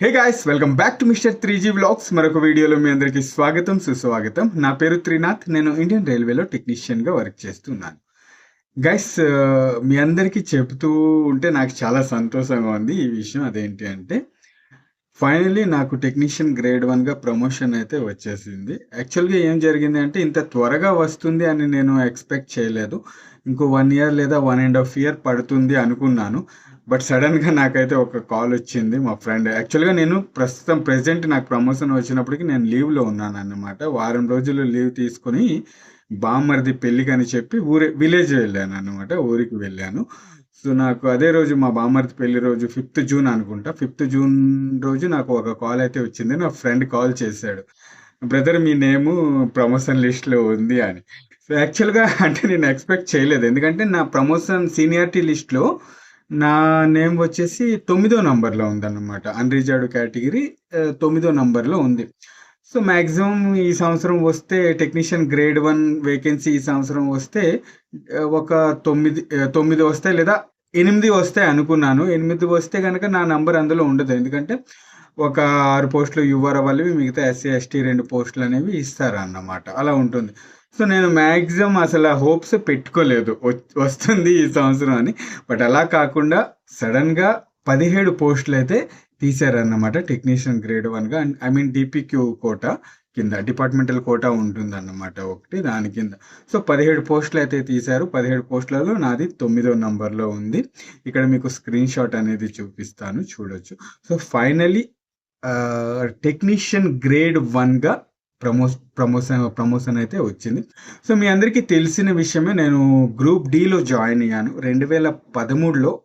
Hey guys welcome back to mister three G blogs మరొక వీడియోలో మీ అందరికీ స్వాగతం సుస్వాగతం. నా పేరు త్రినాథ్. నేను ఇండియన్ రైల్వేలో టెక్నీషియన్గా వర్క్ చేస్తున్నాను. గైస్ uh, మీ అందరికీ చెబుతూ ఉంటే నాకు చాలా సంతోషంగా ఉంది ఈ విషయం అదేంటి అంటే ఫైనలీ నాకు టెక్నీషియన్ గ్రేడ్ వన్గా ప్రమోషన్ అయితే వచ్చేసింది. యాక్చువల్గా ఏం జరిగింది అంటే ఇంత త్వరగా వస్తుంది అని నేను ఎక్స్పెక్ట్ చేయలేదు. ఇంకో వన్ ఇయర్ లేదా వన్ అండ్ హాఫ్ ఇయర్ పడుతుంది అనుకున్నాను. బట్ సడన్గా నాకైతే ఒక కాల్ వచ్చింది మా ఫ్రెండ్. యాక్చువల్గా నేను ప్రస్తుతం ప్రజెంట్ నాకు ప్రమోషన్ వచ్చినప్పటికి నేను లీవ్లో ఉన్నాను అన్నమాట వారం రోజులు లీవ్ తీసుకుని బామ్మర్ది పెళ్ళికి అని చెప్పి ఊరే విలేజ్ వెళ్ళాను అనమాట ఊరికి వెళ్ళాను. సో నాకు అదే రోజు మా బామ్మర్ది పెళ్ళి రోజు ఫిఫ్త్ జూన్ అనుకుంటా. ఫిఫ్త్ జూన్ రోజు నాకు ఒక కాల్ అయితే వచ్చింది. నా ఫ్రెండ్ కాల్ చేశాడు. బ్రదర్ మీ నేము ప్రమోషన్ లిస్ట్లో ఉంది అని. సో యాక్చువల్గా అంటే నేను ఎక్స్పెక్ట్ చేయలేదు. ఎందుకంటే నా ప్రమోషన్ సీనియారిటీ లిస్ట్లో నా నేమ్ వచ్చేసి తొమ్మిదో నంబర్లో ఉందన్నమాట. అన్రిజర్వ్డ్ కేటగిరీ తొమ్మిదో నంబర్లో ఉంది. సో మ్యాక్సిమం ఈ సంవత్సరం వస్తే టెక్నీషియన్ గ్రేడ్ వన్ వేకెన్సీ ఈ సంవత్సరం వస్తే ఒక తొమ్మిది తొమ్మిది వస్తాయి లేదా ఎనిమిది వస్తాయి అనుకున్నాను. ఎనిమిది వస్తే కనుక నా నంబర్ అందులో ఉండదు. ఎందుకంటే ఒక ఆరు పోస్టులు యువర్ వాళ్ళవి మిగతా ఎస్సీ ఎస్టీ రెండు పోస్టులు అనేవి ఇస్తారు అన్నమాట అలా ఉంటుంది. సో నేను మ్యాక్సిమం అసలు హోప్స్ పెట్టుకోలేదు. వ- వస్తుంది ఈ సంవత్సరం అని. బట్ అలా కాకుండా సడన్గా పదిహేడు పోస్టులు అయితే తీశారన్నమాట టెక్నీషియన్ గ్రేడ్ వన్గా and I mean DPQ quota కింద డిపార్ట్మెంటల్ కోటా ఉంటుంది అన్నమాట ఒకటి దాని కింద. సో పదిహేడు పోస్టులు అయితే తీశారు. పదిహేడు పోస్టులలో నాది తొమ్మిదో నంబర్లో ఉంది. ఇక్కడ మీకు స్క్రీన్ షాట్ అనేది చూపిస్తాను చూడొచ్చు. సో ఫైనలీ టెక్నీషియన్ గ్రేడ్ వన్గా ప్రమో ప్రమోషన్ ప్రమోషన్ అయితే వచ్చింది. సో మీ అందరికీ తెలిసిన విషయమే నేను గ్రూప్ డీలో జాయిన్ అయ్యాను. రెండు వేల పదమూడులో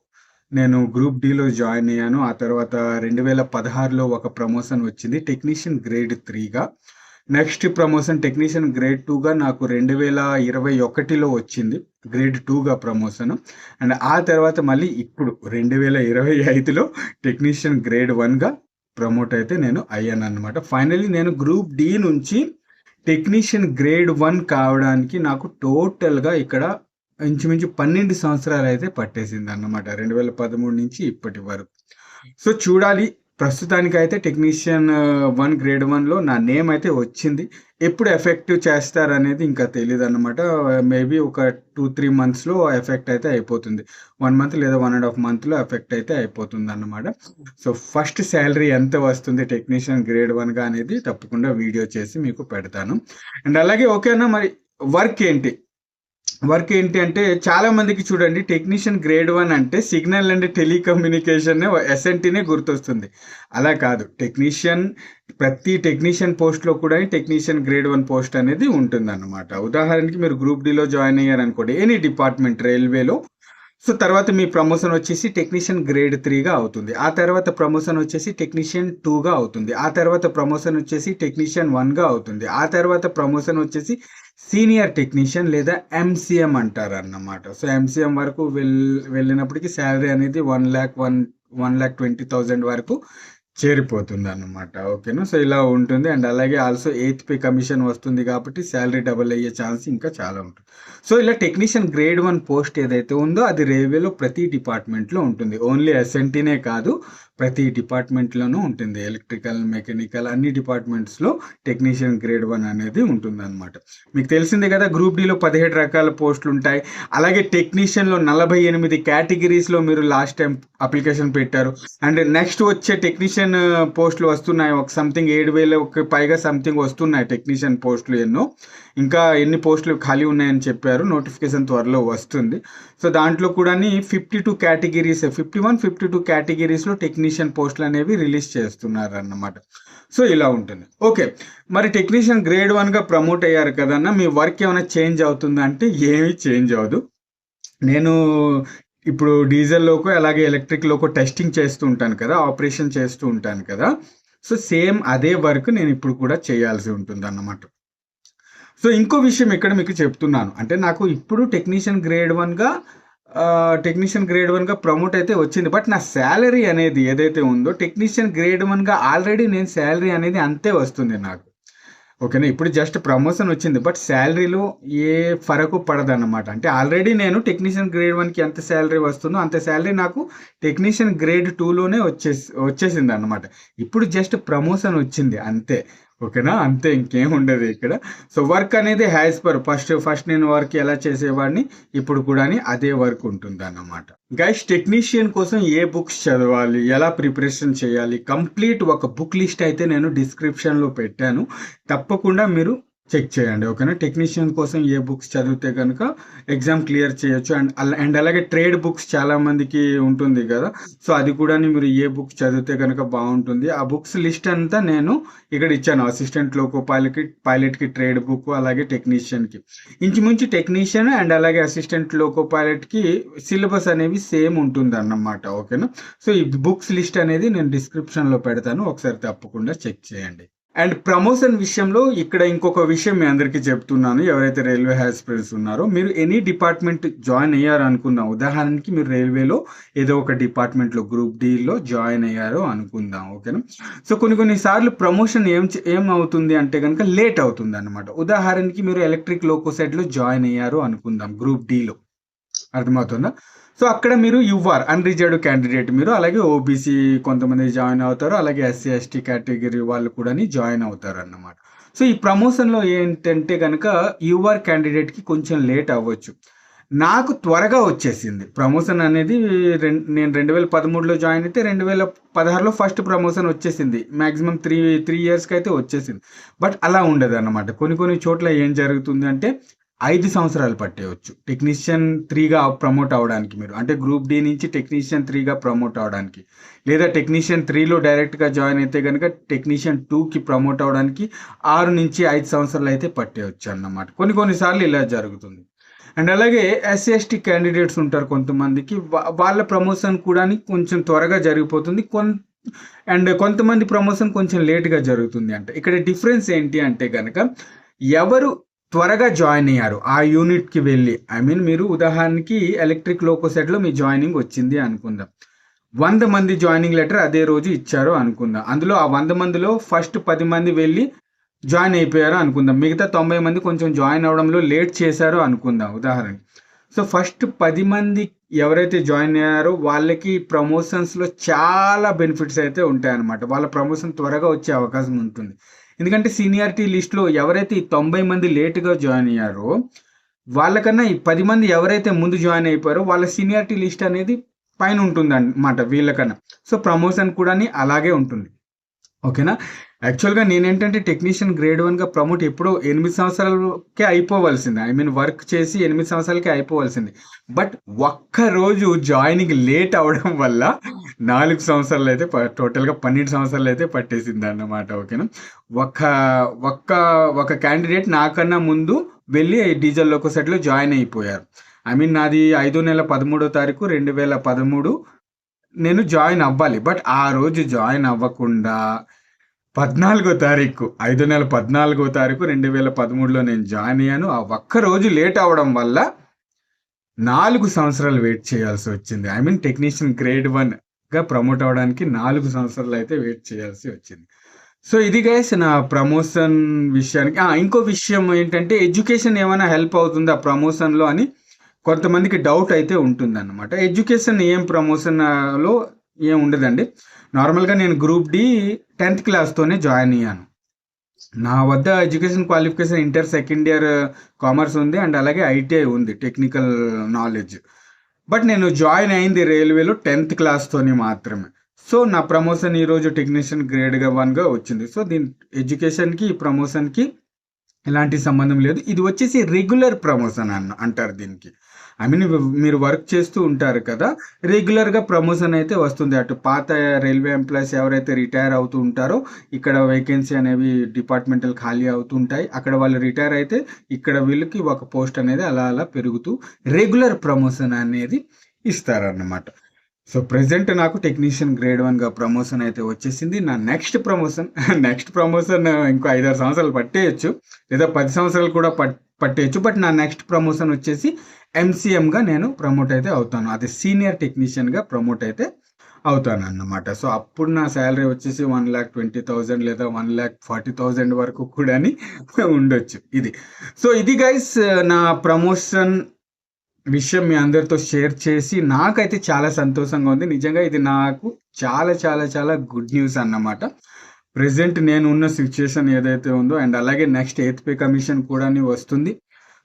నేను గ్రూప్ డీలో జాయిన్ అయ్యాను. ఆ తర్వాత రెండు వేల పదహారులో ఒక ప్రమోషన్ వచ్చింది టెక్నీషియన్ గ్రేడ్ త్రీగా. నెక్స్ట్ ప్రమోషన్ టెక్నీషియన్ గ్రేడ్ టూగా నాకు రెండు వేల ఇరవై ఒకటిలో వచ్చింది గ్రేడ్ టూగా ప్రమోషన్. అండ్ ఆ తర్వాత మళ్ళీ ఇప్పుడు రెండు వేల ఇరవై ఐదులో టెక్నీషియన్ గ్రేడ్ వన్గా ప్రమోట్ అయితే నేను అయ్యాను అనమాట ఫైనలీ నేను గ్రూప్ డి నుంచి టెక్నీషియన్ గ్రేడ్ వన్ కావడానికి నాకు టోటల్గా ఇక్కడ ఇంచుమించు పన్నెండు సంవత్సరాలు అయితే పట్టేసింది అన్నమాట రెండు వేల పదమూడు నుంచి ఇప్పటి వరకు. సో చూడాలి ప్రస్తుతానికి అయితే టెక్నీషియన్ వన్ గ్రేడ్ వన్లో నా నేమ్ అయితే వచ్చింది. ఎప్పుడు ఎఫెక్టివ్ చేస్తారనేది ఇంకా తెలియదు అనమాట మేబీ ఒక టూ త్రీ మంత్స్లో ఎఫెక్ట్ అయితే అయిపోతుంది. వన్ మంత్ లేదా వన్ అండ్ హాఫ్ మంత్లో ఎఫెక్ట్ అయితే అయిపోతుంది అన్నమాట సో ఫస్ట్ శాలరీ ఎంత వస్తుంది టెక్నీషియన్ గ్రేడ్ వన్గా అనేది తప్పకుండా వీడియో చేసి మీకు పెడతాను. అండ్ అలాగే ఓకేనా మరి వర్క్ ఏంటి? వర్క్ ఏంటి అంటే చాలా మందికి చూడండి టెక్నీషియన్ గ్రేడ్ వన్ అంటే సిగ్నల్ అండ్ టెలికమ్యూనికేషన్ ఎస్ఎన్టీనే గుర్తొస్తుంది. అలా కాదు. టెక్నీషియన్ ప్రతి టెక్నీషియన్ పోస్ట్లో కూడా టెక్నీషియన్ గ్రేడ్ వన్ పోస్ట్ అనేది ఉంటుంది అనమాట ఉదాహరణకి మీరు గ్రూప్ డిలో జాయిన్ అయ్యారనుకోండి ఎనీ డిపార్ట్మెంట్ రైల్వేలో సో తర్వాత మీ ప్రమోషన్ వచ్చేసి టెక్నీషియన్ గ్రేడ్ త్రీగా అవుతుంది. ఆ తర్వాత ప్రమోషన్ వచ్చేసి టెక్నీషియన్ టూగా అవుతుంది. ఆ తర్వాత ప్రమోషన్ వచ్చేసి టెక్నీషియన్ వన్గా అవుతుంది. ఆ తర్వాత ప్రమోషన్ వచ్చేసి సీనియర్ టెక్నీషియన్ లేదా ఎంసీఎం అంటారు అన్నమాట సో ఎంసీఎం వరకు వెళ్ వెళ్ళినప్పటికీ శాలరీ అనేది one lakh one one lakh twenty thousand వరకు చేరిపోతుంది అన్నమాట ఓకేనా? సో ఇలా ఉంటుంది. అండ్ అలాగే ఆల్సో ఎయిత్ పే కమిషన్ వస్తుంది కాబట్టి శాలరీ డబుల్ అయ్యే ఛాన్స్ ఇంకా చాలా ఉంటుంది. సో ఇలా టెక్నీషియన్ గ్రేడ్ వన్ పోస్ట్ ఏదైతే ఉందో అది రైల్వేలో ప్రతి డిపార్ట్మెంట్లో ఉంటుంది. ఓన్లీ ఎస్ఎన్టీనే కాదు ప్రతి డిపార్ట్మెంట్లోనూ ఉంటుంది. ఎలక్ట్రికల్ మెకానికల్ అన్ని డిపార్ట్మెంట్స్లో టెక్నీషియన్ గ్రేడ్ వన్ అనేది ఉంటుందన్నమాట. మీకు తెలిసిందే కదా గ్రూప్ డిలో పదిహేడు రకాల పోస్టులు ఉంటాయి అలాగే టెక్నీషియన్లో నలభై ఎనిమిది కేటగిరీస్లో మీరు లాస్ట్ టైం అప్లికేషన్ పెట్టారు. అండ్ నెక్స్ట్ వచ్చే టెక్నీషియన్ పోస్టులు వస్తున్నాయి. ఒక సంథింగ్ ఏడు వేల పైగా సంథింగ్ వస్తున్నాయి టెక్నీషియన్ పోస్టులు ఎన్నో. ఇంకా ఎన్ని పోస్టులు ఖాళీ ఉన్నాయని చెప్పారు నోటిఫికేషన్ త్వరలో వస్తుంది. సో దాంట్లో కూడా fifty two categories fifty one fifty two కేటగిరీస్లో technician పోస్టులు అనేవి రిలీజ్ చేస్తున్నారు అన్నమాట సో ఇలా ఉంటుంది. ఓకే మరి టెక్నీషియన్ గ్రేడ్ వన్గా ప్రమోట్ అయ్యారు కదన్నా మీ వర్క్ ఏమైనా చేంజ్ అవుతుందా అంటే ఏమీ చేంజ్ అవ్వదు. నేను ఇప్పుడు డీజిల్లోకో అలాగే ఎలక్ట్రిక్లోకో టెస్టింగ్ చేస్తూ ఉంటాను కదా ఆపరేషన్ చేస్తూ ఉంటాను కదా. సో సేమ్ అదే వర్క్ నేను ఇప్పుడు కూడా చేయాల్సి ఉంటుంది అన్నమాట సో ఇంకో విషయం ఇక్కడ మీకు చెప్తున్నాను. అంటే నాకు ఇప్పుడు టెక్నీషియన్ గ్రేడ్ వన్గా టెక్నీషియన్ గ్రేడ్ వన్గా ప్రమోట్ అయితే వచ్చింది. బట్ నా శాలరీ అనేది ఏదైతే ఉందో టెక్నీషియన్ గ్రేడ్ వన్గా ఆల్రెడీ నేను శాలరీ అనేది అంతే వస్తుంది నాకు. ఓకేనా? ఇప్పుడు జస్ట్ ప్రమోషన్ వచ్చింది. బట్ శాలరీలో ఏ ఫరకు పడదన్నమాట. అంటే ఆల్రెడీ నేను టెక్నీషియన్ గ్రేడ్ వన్కి ఎంత శాలరీ వస్తుందో అంత శాలరీ నాకు టెక్నీషియన్ గ్రేడ్ టూలోనే వచ్చేసి వచ్చేసింది అనమాట ఇప్పుడు జస్ట్ ప్రమోషన్ వచ్చింది అంతే. ఓకేనా? అంతే ఇంకేం ఉండదు ఇక్కడ. సో వర్క్ అనేది హ్యాస్ పర్ ఫస్ట్ ఫస్ట్ నేను వర్క్ ఎలా చేసేవాడిని ఇప్పుడు కూడా అదే వర్క్ ఉంటుంది అన్నమాట గైస్ టెక్నీషియన్ కోసం ఏ బుక్స్ చదవాలి ఎలా ప్రిపరేషన్ చేయాలి కంప్లీట్ ఒక బుక్ లిస్ట్ అయితే నేను డిస్క్రిప్షన్లో పెట్టాను. తప్పకుండా మీరు చెక్ చేయండి ఓకేనా? టెక్నీషియన్ కోసం ఏ బుక్స్ చదివితే కనుక ఎగ్జామ్ క్లియర్ చేయొచ్చు. అండ్ అండ్ అలాగే ట్రేడ్ బుక్స్ చాలా మందికి ఉంటుంది కదా. సో అది కూడా మీరు ఏ బుక్స్ చదివితే కనుక బాగుంటుంది. ఆ బుక్స్ లిస్ట్ అంతా నేను ఇక్కడ ఇచ్చాను అసిస్టెంట్ లోకో పైలట్కి పైలట్కి ట్రేడ్ బుక్ అలాగే టెక్నీషియన్కి. ఇంచుమించు టెక్నీషియన్ అండ్ అలాగే అసిస్టెంట్ లోకో పైలట్కి సిలబస్ అనేవి సేమ్ ఉంటుంది అన్నమాట ఓకేనా? సో ఈ బుక్స్ లిస్ట్ అనేది నేను డిస్క్రిప్షన్లో పెడతాను. ఒకసారి తప్పకుండా చెక్ చేయండి. అండ్ ప్రమోషన్ విషయంలో ఇక్కడ ఇంకొక విషయం మీ అందరికీ చెప్తున్నాను. ఎవరైతే రైల్వే హాస్పిటల్స్ ఉన్నారో మీరు ఎనీ డిపార్ట్మెంట్ జాయిన్ అయ్యారనుకుందాం ఉదాహరణకి మీరు రైల్వేలో ఏదో ఒక డిపార్ట్మెంట్లో గ్రూప్ డీలో జాయిన్ అయ్యారో అనుకుందాం ఓకేనా? సో కొన్ని కొన్ని సార్లు ప్రమోషన్ ఏం ఏం అవుతుంది అంటే కనుక లేట్ అవుతుంది అనమాట ఉదాహరణకి మీరు ఎలక్ట్రిక్ లోకోసైడ్లో జాయిన్ అయ్యారు అనుకుందాం గ్రూప్ డీలో. అర్థమవుతుందా? సో అక్కడ మీరు యువర్ అన్రిజర్వ్డ్ క్యాండిడేట్ మీరు. అలాగే ఓబీసీ కొంతమంది జాయిన్ అవుతారు అలాగే ఎస్సీ ఎస్టీ కేటగిరీ వాళ్ళు కూడా జాయిన్ అవుతారు అన్నమాట సో ఈ ప్రమోషన్లో ఏంటంటే కనుక యువర్ క్యాండిడేట్కి కొంచెం లేట్ అవ్వచ్చు. నాకు త్వరగా వచ్చేసింది. ప్రమోషన్ అనేది నేను రెండు వేల పదమూడులో జాయిన్ అయితే రెండు వేల పదహారులో ఫస్ట్ ప్రమోషన్ వచ్చేసింది. మ్యాక్సిమం త్రీ త్రీ ఇయర్స్కి అయితే వచ్చేసింది. బట్ అలా ఉండదు అన్నమాట కొన్ని కొన్ని చోట్ల ఏం జరుగుతుంది అంటే ఐదు సంవత్సరాలు పట్టేయచ్చు. టెక్నీషియన్ త్రీగా ప్రమోట్ అవడానికి మీరు. అంటే గ్రూప్ డి నుంచి టెక్నీషియన్ త్రీగా ప్రమోట్ అవడానికి. లేదా టెక్నీషియన్ త్రీలో డైరెక్ట్గా జాయిన్ అయితే కనుక టెక్నీషియన్ టూకి ప్రమోట్ అవడానికి ఆరు నుంచి ఐదు సంవత్సరాలు అయితే పట్టేయచ్చు అన్నమాట. కొన్ని కొన్నిసార్లు ఇలా జరుగుతుంది. అండ్ అలాగే ఎస్సీఎస్టీ క్యాండిడేట్స్ ఉంటారు కొంతమందికి. వాళ్ళ ప్రమోషన్ కూడా కొంచెం త్వరగా జరిగిపోతుంది. కొన్ అండ్ కొంతమంది ప్రమోషన్ కొంచెం లేట్గా జరుగుతుంది అంటే. ఇక్కడ డిఫరెన్స్ ఏంటి అంటే కనుక ఎవరు త్వరగా జాయిన్ అయ్యారు. ఆ యూనిట్కి వెళ్ళి. ఐ మీన్ మీరు ఉదాహరణకి ఎలక్ట్రిక్ లోకో సెట్లో మీ జాయినింగ్ వచ్చింది అనుకుందాం. వంద మంది జాయినింగ్ లెటర్ అదే రోజు ఇచ్చారు అనుకుందాం. అందులో ఆ వంద మందిలో ఫస్ట్ పది మంది వెళ్ళి జాయిన్ అయిపోయారు అనుకుందాం. మిగతా తొంభై మంది కొంచెం జాయిన్ అవడంలో లేట్ చేశారు అనుకుందాం ఉదాహరణ సో ఫస్ట్ పది మంది ఎవరైతే జాయిన్ అయ్యారో వాళ్ళకి ప్రమోషన్స్లో చాలా బెనిఫిట్స్ అయితే ఉంటాయన్నమాట. వాళ్ళ ప్రమోషన్ త్వరగా వచ్చే అవకాశం ఉంటుంది. ఎందుకంటే సీనియారిటీ లిస్ట్లో ఎవరైతే ఈ తొంభై మంది లేటుగా జాయిన్ అయ్యారో వాళ్ళకన్నా ఈ పది మంది ఎవరైతే ముందు జాయిన్ అయిపోయారో వాళ్ళ సీనియారిటీ లిస్ట్ అనేది పైన ఉంటుందన్నమాట వీళ్ళకన్నా. సో ప్రమోషన్ కూడా అలాగే ఉంటుంది. ఓకేనా? యాక్చువల్గా నేనేంటంటే టెక్నీషియన్ గ్రేడ్ వన్గా ప్రమోట్ ఎప్పుడో ఎనిమిది సంవత్సరాలకే అయిపోవలసింది. ఐ మీన్ వర్క్ చేసి ఎనిమిది సంవత్సరాలకే అయిపోవలసింది. బట్ ఒక్క రోజు జాయినింగ్ లేట్ అవడం వల్ల నాలుగు సంవత్సరాలు అయితే టోటల్గా పన్నెండు సంవత్సరాలు అయితే పట్టేసింది అన్నమాట ఓకేనా ఒక్క ఒక్క ఒక క్యాండిడేట్ నాకన్నా ముందు వెళ్ళి డీజల్ లోకోసెట్లో జాయిన్ అయిపోయారు. ఐ మీన్ నాది ఐదో నెల పదమూడో తారీఖు రెండు వేల పదమూడు. నేను జాయిన్ అవ్వాలి. బట్ ఆ రోజు జాయిన్ అవ్వకుండా పద్నాలుగో తారీఖు ఐదో నెల పద్నాలుగో తారీఖు రెండు వేల పదమూడులో నేను జాయిన్ అయ్యాను. ఆ ఒక్క రోజు లేట్ అవడం వల్ల నాలుగు సంవత్సరాలు వెయిట్ చేయాల్సి వచ్చింది. ఐ మీన్ టెక్నీషియన్ గ్రేడ్ వన్గా ప్రమోట్ అవడానికి నాలుగు సంవత్సరాలు అయితే వెయిట్ చేయాల్సి వచ్చింది. సో ఇది గైస్ నా ప్రమోషన్ విషయానికి. ఇంకో విషయం ఏంటంటే ఎడ్యుకేషన్ ఏమైనా హెల్ప్ అవుతుందా ప్రమోషన్లో అని కొంతమందికి డౌట్ అయితే ఉంటుంది అనమాట ఎడ్యుకేషన్ ఏం ప్రమోషన్లో ఏం ఉండదండి. నార్మల్గా నేను గ్రూప్ డి టెన్త్ క్లాస్తోనే జాయిన్ అయ్యాను. నా వద్ద education qualification inter second year commerce ఉంది అండ్ అలాగే ఐటీఐ ఉంది టెక్నికల్ నాలెడ్జ్ బట్ నేను జాయిన్ అయింది రైల్వేలో టెన్త్ క్లాస్తోని మాత్రమే. సో నా ప్రమోషన్ ఈరోజు టెక్నీషియన్ గ్రేడ్గా వన్గా వచ్చింది. సో దీని ఎడ్యుకేషన్కి ఈ ప్రమోషన్కి ఎలాంటి సంబంధం లేదు. ఇది వచ్చేసి రెగ్యులర్ ప్రమోషన్ అన్న అంటారు దీనికి. ఐ మీన్ మీరు వర్క్ చేస్తూ ఉంటారు కదా రెగ్యులర్గా ప్రమోషన్ అయితే వస్తుంది. అటు పాత రైల్వే ఎంప్లాయీస్ ఎవరైతే రిటైర్ అవుతూ ఉంటారో ఇక్కడ వేకెన్సీ అనేవి డిపార్ట్మెంటల్ ఖాళీ అవుతుంటాయి అక్కడ వాళ్ళు రిటైర్ అయితే ఇక్కడ వీళ్ళకి ఒక పోస్ట్ అనేది అలా అలా పెరుగుతూ రెగ్యులర్ ప్రమోషన్ అనేది ఇస్తారన్నమాట. సో ప్రెసెంట్ నాకు టెక్నీషియన్ గ్రేడ్ వన్గా ప్రమోషన్ అయితే వచ్చేసింది. నా నెక్స్ట్ ప్రమోషన్ నెక్స్ట్ ప్రమోషన్ ఇంకో ఐదారు సంవత్సరాలు పట్టేయచ్చు. లేదా పది సంవత్సరాలు కూడా పట్ పట్టేయచ్చు. బట్ నా నెక్స్ట్ ప్రమోషన్ వచ్చేసి ఎంసీఎంగా నేను ప్రమోట్ అయితే అవుతాను. అది సీనియర్ టెక్నీషియన్గా ప్రమోట్ అయితే అవుతాను అన్నమాట సో అప్పుడు నా శాలరీ వచ్చేసి వన్ ల్యాక్ ట్వంటీ థౌజండ్ లేదా వన్ ల్యాక్ ఫార్టీ థౌజండ్ వరకు కూడా ఉండొచ్చు ఇది. సో ఇది గైస్ నా ప్రమోషన్ విషయం మీ అందరితో షేర్ చేసి నాకైతే చాలా సంతోషంగా ఉంది. నిజంగా ఇది నాకు చాలా చాలా చాలా గుడ్ న్యూస్ అన్నమాట. ప్రెసెంట్ నేను ఉన్న సిచ్యుయేషన్ ఏదైతే ఉందో అండ్ అలాగే నెక్స్ట్ ఎయిత్ పే కమిషన్ కూడా వస్తుంది.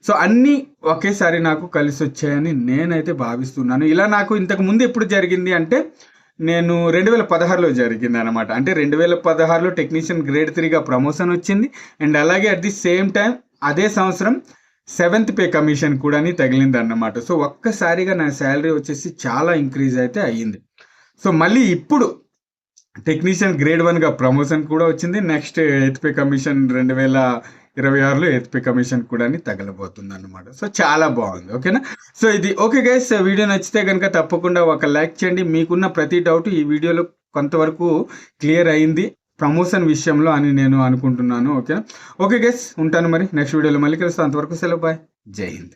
సో అన్నీ ఒకేసారి నాకు కలిసి వచ్చాయని నేనైతే భావిస్తున్నాను. ఇలా నాకు ఇంతకు ముందు ఎప్పుడు జరిగింది అంటే నేను రెండు వేల పదహారులో జరిగింది అనమాట అంటే రెండు వేల పదహారులో టెక్నీషియన్ గ్రేడ్ త్రీగా ప్రమోషన్ వచ్చింది. అండ్ అలాగే అట్ ది సేమ్ టైం అదే సంవత్సరం సెవెంత్ పే కమిషన్ కూడా తగిలింది అన్నమాట సో ఒక్కసారిగా నా శాలరీ వచ్చేసి చాలా ఇంక్రీజ్ అయితే అయ్యింది. సో మళ్ళీ ఇప్పుడు టెక్నీషియన్ గ్రేడ్ వన్గా ప్రమోషన్ కూడా వచ్చింది. నెక్స్ట్ ఎయిత్ పే కమిషన్ రెండు వేల ఇరవై ఆరులో ఎయిత్ కమిషన్ కూడా తగలబోతుంది అనమాట సో చాలా బాగుంది. ఓకేనా? సో ఇది ఓకే గైస్. వీడియో నచ్చితే కనుక తప్పకుండా ఒక లైక్ చేయండి. మీకున్న ప్రతి డౌట్ ఈ వీడియోలో కొంతవరకు క్లియర్ అయింది. ప్రమోషన్ విషయంలో అని నేను అనుకుంటున్నాను. ఓకేనా? Okay guys. ఉంటాను మరి. నెక్స్ట్ వీడియోలో మళ్ళీ కలుస్తాను అంతవరకు సెలవు. బాయ్. జై హింద్.